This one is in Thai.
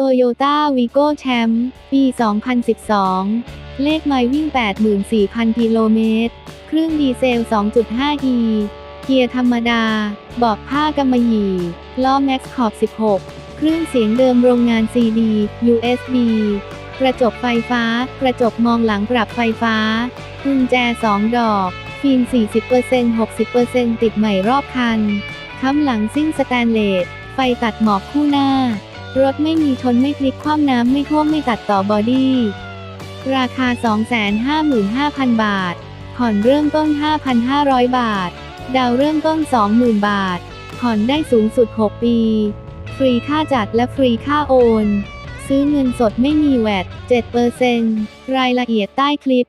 โตโยต้าวีโก้แชมป์ปี 2012 เลขไมล์วิ่ง 84,000 กิโลเมตร เครื่องดีเซล 2.5e เกียร์ธรรมดาเบอกผ้ากำมะหยี่ ล้อแม็กซ์ขอบ 16 เครื่องเสียงเดิมโรงงาน CD USB กระจกไฟฟ้า กระจกมองหลังปรับไฟฟ้า กุญแจ 2 ดอก ฟิล์ม 40% 60%ติดใหม่รอบคัน ค้ำหลังซิ่งสแตนเลส ไฟตัดหมอกคู่หน้า รถไม่มีชนไม่พลิกคว่ำน้ำไม่ท่วมไม่ตัดต่อบอดี้ ราคา 255,000 บาท ผ่อนเริ่มต้น 5,500 บาท ดาวเริ่มต้น 20,000 บาท ผ่อนได้สูงสุด 6 ปี ฟรีค่าจัดและฟรีค่าโอน ซื้อเงินสดไม่มีแวด7%รายละเอียดใต้คลิป